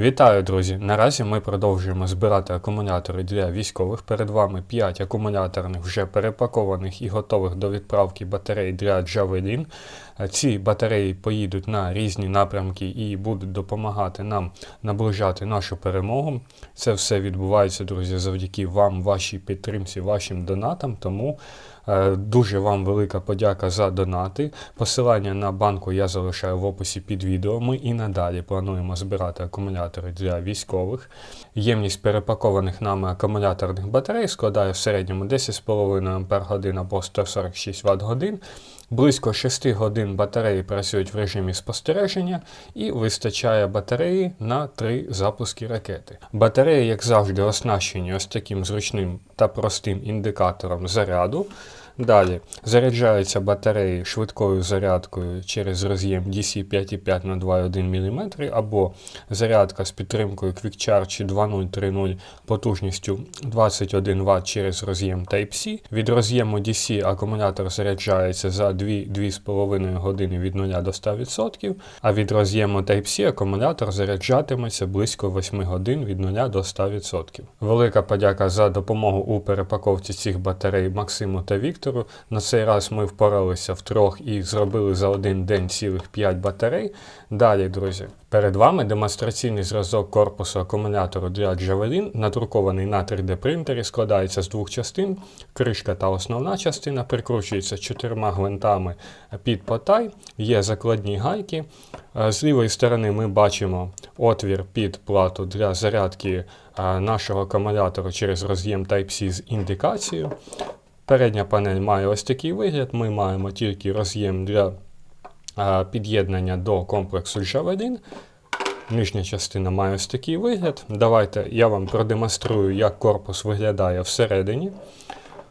Вітаю, друзі! Наразі ми продовжуємо збирати акумулятори для військових. Перед вами 5 акумуляторних вже перепакованих і готових до відправки батарей для Javelin. Ці батареї поїдуть на різні напрямки і будуть допомагати нам наближати нашу перемогу. Це все відбувається, друзі, завдяки вам, вашій підтримці, вашим донатам. Тому дуже вам велика подяка за донати. Посилання на банку я залишаю в описі під відео. Ми і надалі плануємо збирати акумулятори для військових. Ємність перепакованих нами акумуляторних батарей складає в середньому 10,5 Ах або 146 Вт годин. Близько 6 годин батареї працюють в режимі спостереження і вистачає батареї на 3 запуски ракети. Батареї, як завжди, оснащені ось таким зручним та простим індикатором заряду. Далі заряджаються батареї швидкою зарядкою через роз'єм DC 5,5 на 2,1 мм або зарядка з підтримкою Quick Charge 2030 потужністю 21 Вт через роз'єм Type-C. Від роз'єму DC акумулятор заряджається за 2-2,5 години від 0 до 100%, а від роз'єму Type-C акумулятор заряджатиметься близько 8 годин від 0 до 100%. Велика подяка за допомогу у перепаковці цих батарей Максиму та Віктору. На цей раз ми впоралися втрьох і зробили за один день цілих 5 батарей. Далі, друзі, перед вами демонстраційний зразок корпусу акумулятору для Javelin, надрукований на 3D принтері, складається з двох частин. Кришка та основна частина прикручується чотирма гвинтами під потай, є закладні гайки. Е, З лівої сторони ми бачимо отвір під плату для зарядки е, нашого акумулятору через роз'єм Type-C з індикацією. Передня панель має ось такий вигляд. Ми маємо тільки роз'єм для під'єднання до комплексу JAV1. Нижня частина має ось такий вигляд. Давайте я вам продемонструю, як корпус виглядає всередині.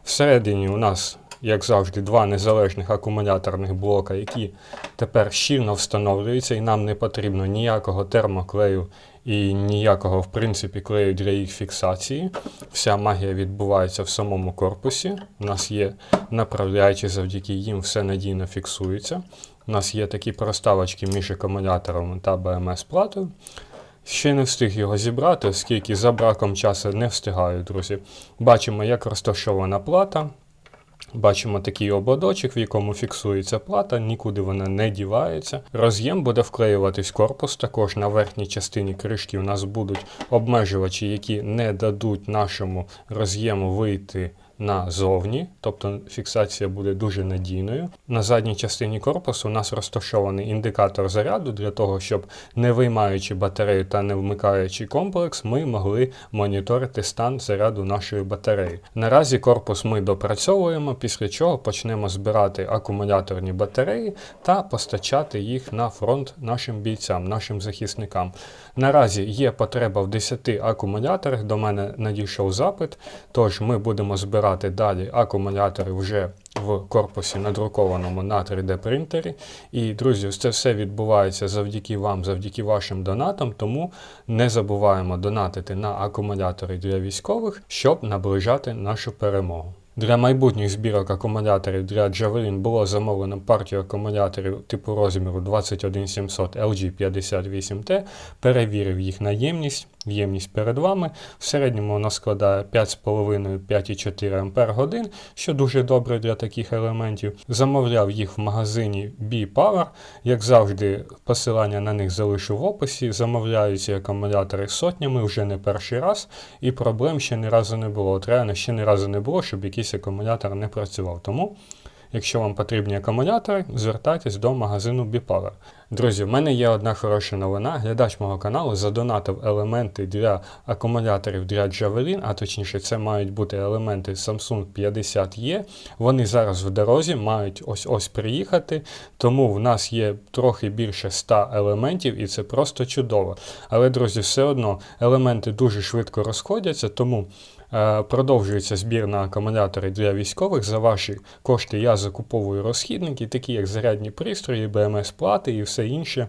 Всередині у нас, як завжди, два незалежних акумуляторних блока, які тепер щільно встановлюються, і нам не потрібно ніякого термоклею і ніякого, в принципі, клею для їх фіксації. Вся магія відбувається в самому корпусі. У нас є направляючі, завдяки їм все надійно фіксується. У нас є такі проставочки між акумулятором та БМС-платою. Ще не встиг його зібрати, оскільки за браком часу не встигаю, друзі. Бачимо, як розташована плата. Бачимо такий ободочок, в якому фіксується плата, нікуди вона не дівається. Роз'єм буде вклеюватись корпус. Також на верхній частині кришки у нас будуть обмежувачі, які не дадуть нашому роз'єму вийти назовні, тобто фіксація буде дуже надійною. На задній частині корпусу у нас розташований індикатор заряду для того, щоб не виймаючи батарею та не вмикаючи комплекс, ми могли моніторити стан заряду нашої батареї. Наразі корпус ми допрацьовуємо, після чого почнемо збирати акумуляторні батареї та постачати їх на фронт нашим бійцям, нашим захисникам. Наразі є потреба в 10 акумуляторах. До мене надійшов запит, тож ми будемо збирати далі акумулятори вже в корпусі надрукованому на 3D принтері. І, друзі, це все відбувається завдяки вам, завдяки вашим донатам. Тому не забуваємо донатити на акумулятори для військових, щоб наближати нашу перемогу. Для майбутніх збірок акумуляторів для Javelin було замовлено партію акумуляторів типу розміру 21700 LG58T, перевірив їх на ємність. Ємність перед вами. В середньому вона складає 5,5-5,4 Ах, що дуже добре для таких елементів. Замовляв їх в магазині B-Power. Як завжди, посилання на них залишу в описі. Замовляю ці акумулятори сотнями вже не перший раз, і проблем ще ні разу не було. От реально ще ні разу не було, щоб якийсь акумулятор не працював. Тому. Якщо вам потрібні акумулятори, звертайтесь до магазину Bipower. Друзі, в мене є одна хороша новина. Глядач мого каналу задонатив елементи для акумуляторів для Javelin, а точніше, це мають бути елементи Samsung 50E. Вони зараз в дорозі мають ось ось приїхати, тому в нас є трохи більше 100 елементів, і це просто чудово. Але, друзі, все одно елементи дуже швидко розходяться, тому. Е, продовжується збір на акумулятори для військових. За ваші кошти я закуповую розхідники, такі як зарядні пристрої, БМС-плати і все інше.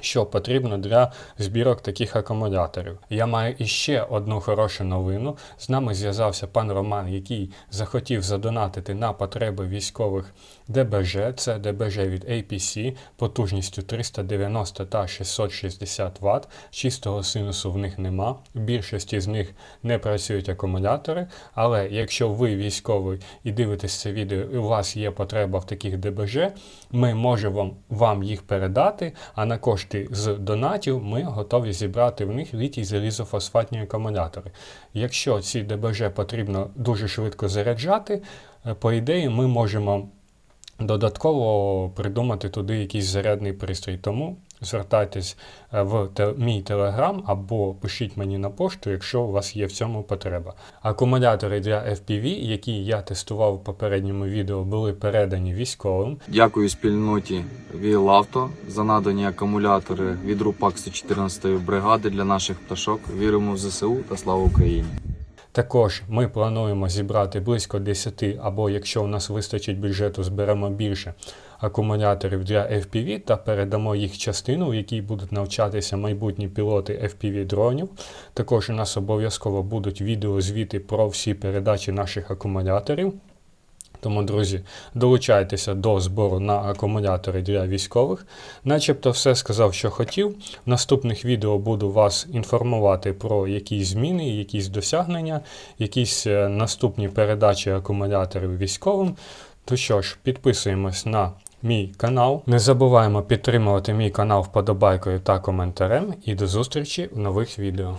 що потрібно для збірок таких акумуляторів. Я маю іще одну хорошу новину. З нами зв'язався пан Роман, який захотів задонатити на потреби військових ДБЖ. Це ДБЖ від APC потужністю 390 та 660 Вт. Чистого синусу в них нема. В більшості з них не працюють акумулятори. Але якщо ви військовий і дивитесь це відео, і у вас є потреба в таких ДБЖ, ми можемо вам їх передати, а на кошти з донатів ми готові зібрати в них літій залізофосфатні акумулятори. Якщо ці ДБЖ потрібно дуже швидко заряджати, е, по ідеї ми можемо додатково придумати туди якийсь зарядний пристрій. Тому звертайтесь е, в те- мій телеграм або пишіть мені на пошту, якщо у вас є в цьому потреба. Акумулятори для FPV, які я тестував в попередньому відео, були передані військовим. Дякую спільноті Вілавто за надані акумулятори від РУПАК 114 бригади для наших пташок. Віримо в ЗСУ та слава Україні! Також ми плануємо зібрати близько 10, або якщо у нас вистачить бюджету, зберемо більше акумуляторів для FPV та передамо їх частину, в якій будуть навчатися майбутні пілоти FPV дронів. Також у нас обов'язково будуть відеозвіти про всі передачі наших акумуляторів. Тому, друзі, долучайтеся до збору на акумулятори для військових. Начебто все сказав, що хотів. В наступних відео буду вас інформувати про якісь зміни, якісь досягнення, якісь е, наступні передачі акумуляторів військовим. То що ж, підписуємось на мій канал. Не забуваємо підтримувати мій канал вподобайкою та коментарем. І до зустрічі в нових відео.